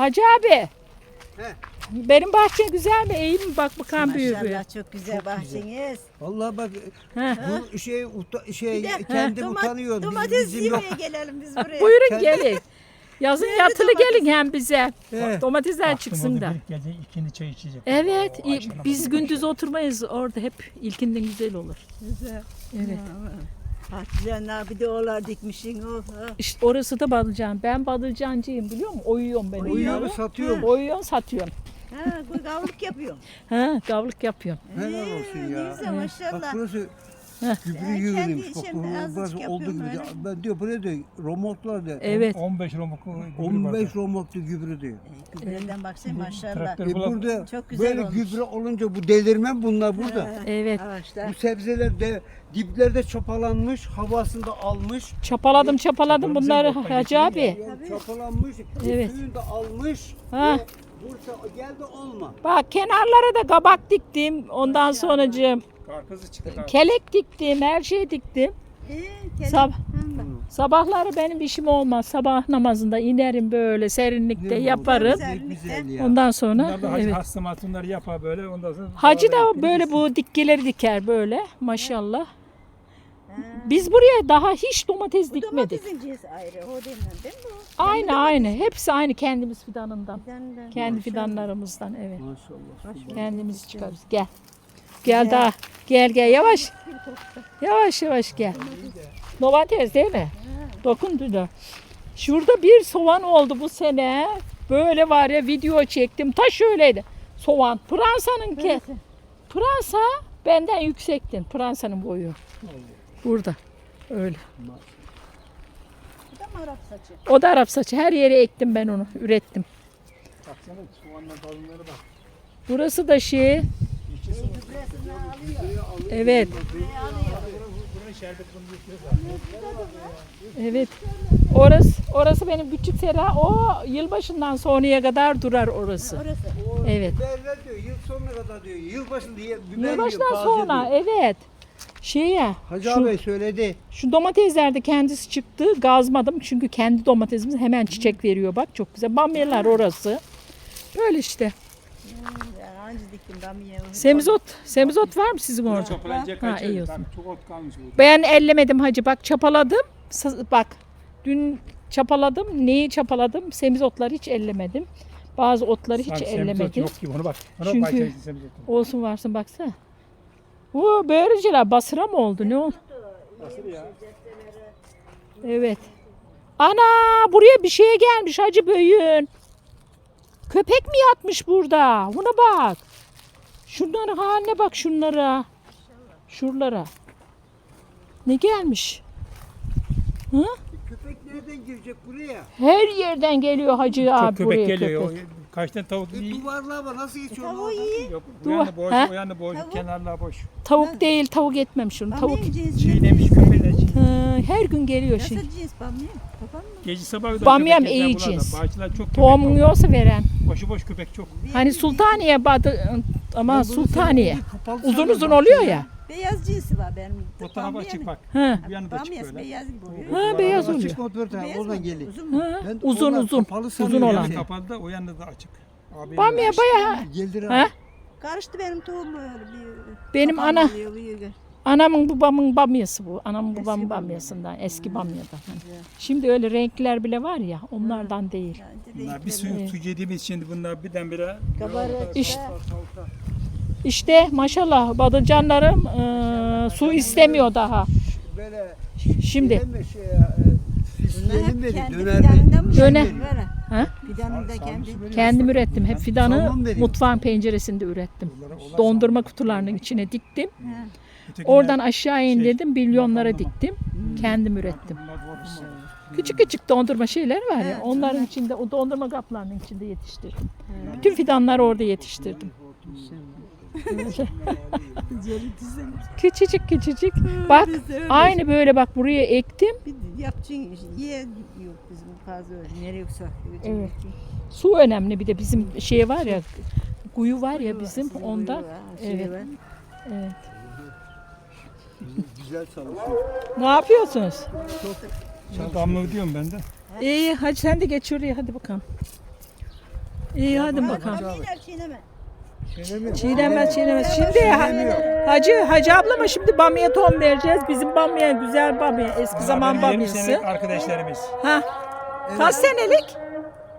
Hacı abi. He. Benim bahçe güzel mi? İyi mi? Bak bakalım büyüğü. Maşallah çok güzel bahçeniz. Vallahi bak bu şey uta- şey Bir de kendim doma- utanıyor. Biz- Domates bizim yok. yemeye gelelim biz buraya. Buyurun Kendi- gelin. Yazın yatılı gelin hem bize. He. Domatesler çıksın da. gece ikindi çay içecek. Evet, i- biz gündüz oturmayız orada hep ilkinden güzel olur. Güzel. Evet. Patlıcanlar bir de oğlar dikmişsin. Oh, oh. İşte orası da Balıcan. Ben Balıcancıyım biliyor musun? Oyuyorum ben. Oyuyor oyunu. mu? satıyorum. Oyuyorsun, satıyorum. Ha, bu gavurluk yapıyorum. Ha, gavlık yapıyorum. Helal Ee, olsun Ne ya. Bak maşallah. Bak azıcık burası olduğu yapıyorum gibi. diyor. öyle. Ben diyor buraya diyor romotlar diyor. Evet. 15 romuk 15 romotlu gübre diyor. E, Gübreden baksana maşallah. E burada Çok güzel böyle olmuş. gübre olunca bu delirme bunlar burada. Evet. Bu sebzeler de diplerde çopalanmış, havasını da almış. Çapaladım çapaladım Çapaladım, bunları Hacı abi. Yani çopalanmış, Evet. suyunu da almış. Ha. ve Bursa geldi olma. Bak kenarlara da kabak diktim. Ondan sonracığım Karpuzu çıktı. karpuz. kelek diktim, her şey diktim. Ee, Sab sabahları benim işim olmaz. Sabah namazında inerim böyle serinlikte Ne yaparım. Güzel ya. Ondan sonra Bunlar da hacı evet. hasta matunları yapar böyle ondan sonra. Hacı da böyle bu dikkeleri diker böyle maşallah. Ha. Biz buraya daha hiç domates Bu dikmedik. domatesin cinsi ayrı. O denilen değil mi bu? Aynı aynı. Hepsi aynı kendimiz fidanından. Fidandan. Kendi fidanlarımızdan evet. Maşallah. Kendimiz çıkarız. Gel. Gel daha. Gel gel yavaş. Yavaş yavaş gel. Domates değil mi? Dokundu da. Şurada bir soğan oldu bu sene. Böyle var ya video çektim. Ta şöyleydi. Soğan. Fransa'nınki. Fransa benden yüksektin. Fransa'nın boyu. Burada. Öyle. Bu da mı Arap saçı? O da Arap saçı. Her yere ektim ben onu. Ürettim. Baksana soğanla dalınları bak. Burası da şey. Evet. Evet. Orası orası benim küçük sera. O yılbaşından sonraya kadar durar orası. Orası. Evet. Biberler diyor yıl sonuna kadar diyor. Yılbaşında diye biber Yılbaşından taze sonra diyor. evet. Şey ya. Hacı Şu, abi söyledi. şu domatesler de kendisi çıktı. Gazmadım çünkü kendi domatesimiz hemen çiçek veriyor bak çok güzel. Bamyalar orası. Böyle işte. Semizot. Semizot var mı sizin orada? Çapalayacak Ha, iyi olsun. Bak, Çok ot kalmış burada. Ben ellemedim hacı. Bak çapaladım. Sa- Bak dün çapaladım. Neyi çapaladım? Semizotları hiç ellemedim. Bazı otları hiç Sanki semizot ellemedim. Yok gibi onu bak. Ona Çünkü- bak Çünkü... semizot. Olsun varsın baksana. Bu böğürüncüler basıra mı oldu ne oldu? Ya? Evet. Ana buraya bir şeye gelmiş hacı böğün. Köpek mi yatmış burada? Buna bak. Şunların haline bak şunlara. Şuralara. Ne gelmiş? Hı? Köpek nereden girecek buraya? Her yerden geliyor hacı Çok abi köpek buraya geliyor. köpek. Kaç tane tavuk E, iyi. duvarlığa bak nasıl geçiyor? Tavuğu iyi. Yok. Duvar- boş, o yanı boş, Tavuk? kenarlar boş. Tavuk değil tavuk etmem şunu. Tavuk. Cinsi. Çiğnemiş köpeğler. Hı, her gün geliyor Nasıl şimdi. cins bamya? Babam mı? Gece sabah Bamyam köpek iyi cins. Bahçeler çok var. yoksa veren. Başıboş köpek çok. Hani Sultaniye badı ama Sultaniye. Uzun uzun oluyor şimdi. ya. Beyaz cinsi var benim. O tarafa açık bak. Hı. Bu yanı da açık Bamyası böyle. beyaz gibi oluyor. Ha, beyaz Açık oluyor. motor tabii, Beyaz oradan mı? geliyor. Uzun Uzun uzun. olan. Kapalı da o yanı da açık. Abi Bamya bayağı Geldir Ha? Karıştı benim tohum böyle bir. Benim ana-. Anamın babamın bamyası bu. Anamın Eski babamın bamya. bamyasından. Eski bamyadan. Hani. Şimdi öyle renkler bile var ya onlardan değil. Bunlar bir suyu su yediğimiz şimdi bunlar birdenbire Kabarık. İşte- İşte maşallah badıcanlarım eee, su istemiyor daha. Böyle Şimdi. şey, e, Bunlar hep mi? kendi Döner Ha? Fidanını da kendi. Kendim ürettim. Hep fidanı veriyor. mutfağın penceresinde ürettim. Dondurma kutularının içine diktim. Ha. Oradan aşağı şey, indirdim. Bilyonlara dondurma. diktim. Kendim ürettim. Bunlar dondurma. Küçük küçük dondurma şeyler var ya. Evet, Onların içinde, o dondurma kaplarının içinde yetiştirdim. Bütün fidanları orada yetiştirdim. küçücük küçücük. Bak aynı böyle bak buraya ektim. Bir yapacaksın. Ye yok bizim fazla öyle. Nereye yoksa. Evet. Su önemli bir de bizim şey var ya kuyu var ya bizim onda. Evet. Evet. Güzel çalışıyor. Ne yapıyorsunuz? Çok damla diyorum ben de. İyi hadi sen de geç oraya hadi bakalım. İyi hadi bakalım. Bamiyeler çiğneme. Çiğnemez çiğnemez. Şimdi ha- hacı hacı ablama şimdi bamya ton vereceğiz. Bizim bamya güzel bamya. Eski zaman benim 20 bamyası. senelik arkadaşlarımız. Ha. Kaç senelik?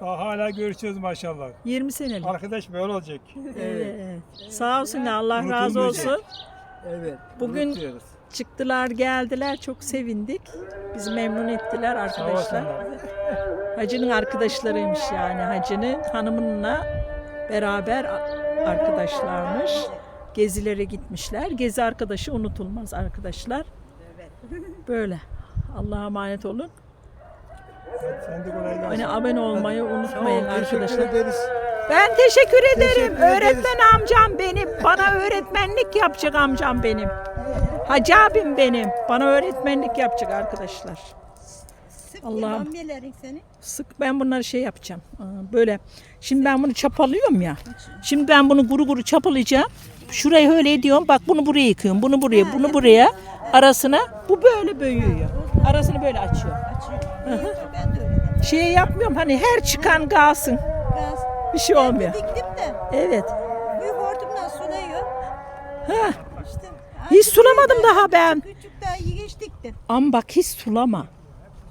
Daha hala görüşüyoruz maşallah. 20 senelik. Arkadaş böyle olacak. Evet. Sağ olsun Allah razı Unutulmayacak. olsun. Evet. Bugün- unutuyoruz. Çıktılar geldiler çok sevindik. Bizi memnun ettiler Sağ arkadaşlar. olsunlar. Hacı'nın arkadaşlarıymış yani. Hacı'nın hanımınla beraber a- arkadaşlarmış. Gezilere gitmişler. Gezi arkadaşı unutulmaz arkadaşlar. Böyle. Allah'a emanet olun. Hadi Sen de kolay gelsin. Hani abone olmayı unutmayın Tamam, teşekkür arkadaşlar. ederiz. Ben teşekkür ederim. Teşekkür ederiz. Öğretmen amcam benim. Bana öğretmenlik yapacak amcam benim. Hacı abim benim. Bana öğretmenlik yapacak arkadaşlar. Sık Allah'ım. Bamyelerin seni. Sık ben bunları şey yapacağım. Aa, Böyle. Şimdi ben bunu çapalıyorum ya. Şimdi ben bunu kuru kuru çapalayacağım. Şurayı öyle ediyorum. Bak bunu buraya yıkıyorum. Bunu buraya, bunu buraya. Arasına bu böyle büyüyor. Arasını böyle açıyor. Açıyor. Ben. Şey yapmıyorum hani her çıkan kalsın. Gaz. Bir şey Ben olmuyor. diktim de. Evet. Büyük hortumdan sulayıyor. Ha, İşte. hiç sulamadım daha ben. Küçük daha geç diktim. Ama bak hiç sulama.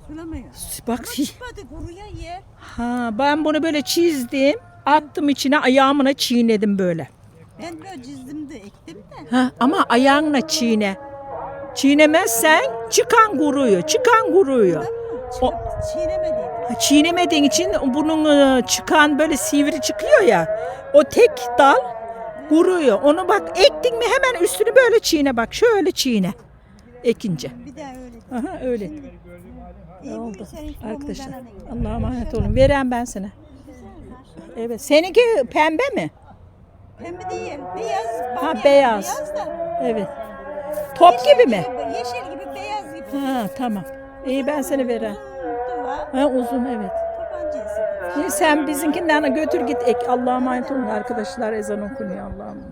Sulamıyor. Bak Ama hiç. çıkmadı kuruya ye. Ha, ben bunu böyle çizdim. Attım içine ayağımına çiğnedim böyle. Ben böyle çizdim de ektim de. Ha, ama ayağınla çiğne. Çiğnemezsen çıkan kuruyor. Çıkan kuruyor. Çiğnemediydim. Ha, Çiğnemediğin için bunun e, çıkan böyle sivri çıkıyor ya. O tek dal kuruyor. Onu bak ektin mi hemen üstünü böyle çiğne bak. Şöyle çiğne. Ekince. Bir daha öyle. Aha öyle. İyi oldu? bugün senin Arkadaşlar. Allah'a emanet olun. Veren ben sana. Evet. Seninki pembe mi? Pembe değil. Beyaz. Ha, beyaz. Beyaz da. Evet. Top gibi mi? Yeşil gibi beyaz gibi. Ha tamam. İyi ben seni duva. Ha uzun evet. Sen bizimkinden götür git ek. Allah'a emanet olun arkadaşlar ezan okunuyor Allah'ım.